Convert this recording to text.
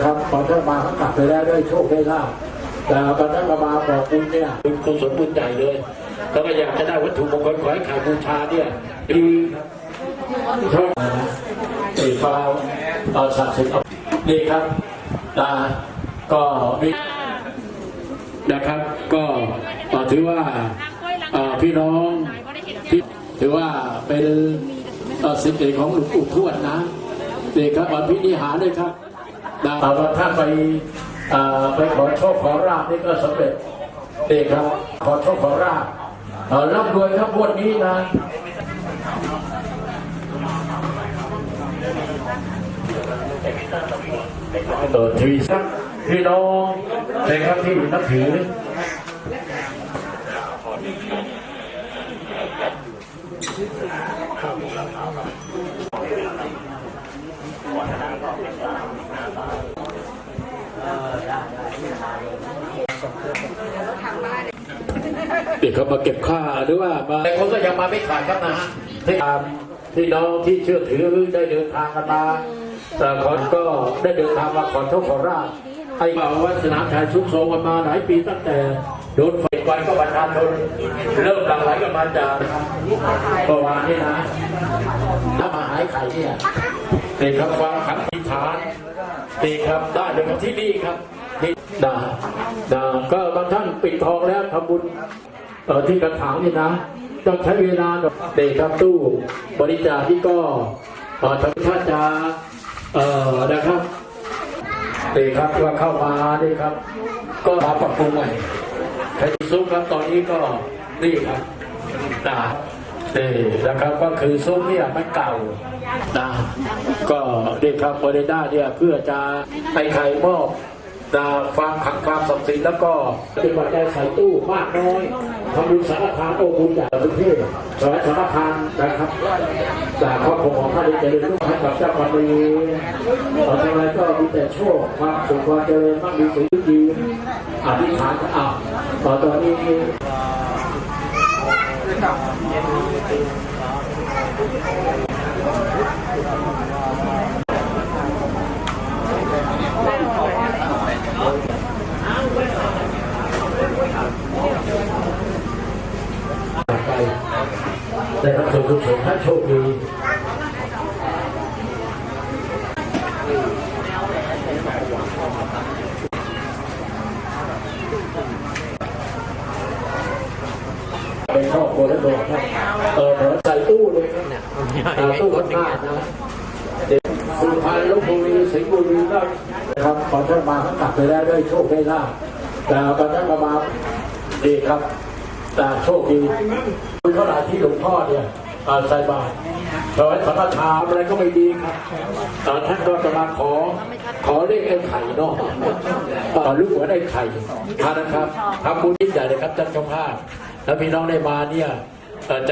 ครับตอนท่านมาเขากลับไปแล้วได้โชคได้ลาภแต่ตอนท่านมามาบอกคุณเนี่ยเป็นกุศลบุญใหญ่เลยแล้วก็อยากจะได้วัตถุมงคลขอให้ขายบูชาเนี่ยดีครับโชคนะสีฟ้าเอาศักดิ์สิทธิ์เอานี่ครับตาก็มีนะครับ ก็เอ่อถือว่าเอ่อพี่น้องที่ถือว่าเป็นเอ่อสิทธิ์เอกของหลวงปู่ทวดนะนี่ครับวันพินิหารด้วยครับนะ แต่ว่าถ้าไปไปขอโชคขอราบนี่ก็สำเร็จนี่ครับ ขอโชคขอราบร่ำรวยครับงวันนี้นะเออทีสักพี่น้องเป็นครับที่นับถือครับ เด็กเขามาเก็บค่าหรือว่ามาแต่คนก็ยังมาไม่ขาดครับนะฮะที่ตามพี่น้องที่เชื่อถือได้เดินทางกันมาแต่คนก็ได้เดินทางมาขอโชคขอราบให้มาวัดสนามชัยชุกโซกันมาหลายปีตั้งแต่โดนไฟไฟก็ประชาชนเริ่มหลั่งไหลกันมาจากเมื่อวานนี้นะถ้ามาหายไข่เนี่ยเด็กครับความขันติฐานเด็กครับได้เลยครับที่นี่ครับที่ นะนะก็บางท่านปิดทองแล้วทำบุญเออที่กระถางนี่นะต้องใช้เวลานเด็กครับตู้บริจาคที่ก็เอ่อทางท่านจะเอ่อนะครับเด็กครับที่ว่าเข้ามานี่ครับ ก็มาปรับปรุงใหม่ใครซุ้มครับตอนนี้ก็นี่ครับนะนี่นะครับก็คือซุ้มเนี่ยมันเก่านะก็นี่ครับบริด้าเนี่ยเพื่อจะให้ใครมอบ ความขังความศักดิ์สิทธิ์แล้วก็เป็นปัจจัยใส่ตู้มากน้อยทำบุญสังฆทานโอ้บุญใหญ่ประเทศถวายสังฆทานนะครับจากครอบครัวของท่านได้เจริญรุ่งให้กับเจ้าความดีต่อจากนั้นก็มีแต่โชคความสุขความเจริญมั่งมีสีดีอธิษฐานอะต่อตอนนี้ไป ได้รับส่วนกุศลท่านโชคดีเป็นครอบครัวและโดนครับเออเดี๋ยวใส่ตู้เลยครับตู้ข้างหน้านะเด็กสุพรรณลบบุรีสิงห์บุรีก็ครับตอนท่านมาท่านกลับไปแล้วได้โชคได้ลาภแต่ตอนท่านมามาดีครับแต่โชคดีคุณเท่าไหร่ที่หลวงพ่อเนี่ยใส่บาตรถวายสังฆทานอะไรก็ไม่ดีครับอ่าท่านก็จะมาขอ ขอเลขไอ้ไข่เนาะอ่อลูกหัวได้ไข่นนะครับทำบุญยิ่งใหญ่เลยครับท่านเจ้าภาพแล้วพี่น้องได้มาเนี่ย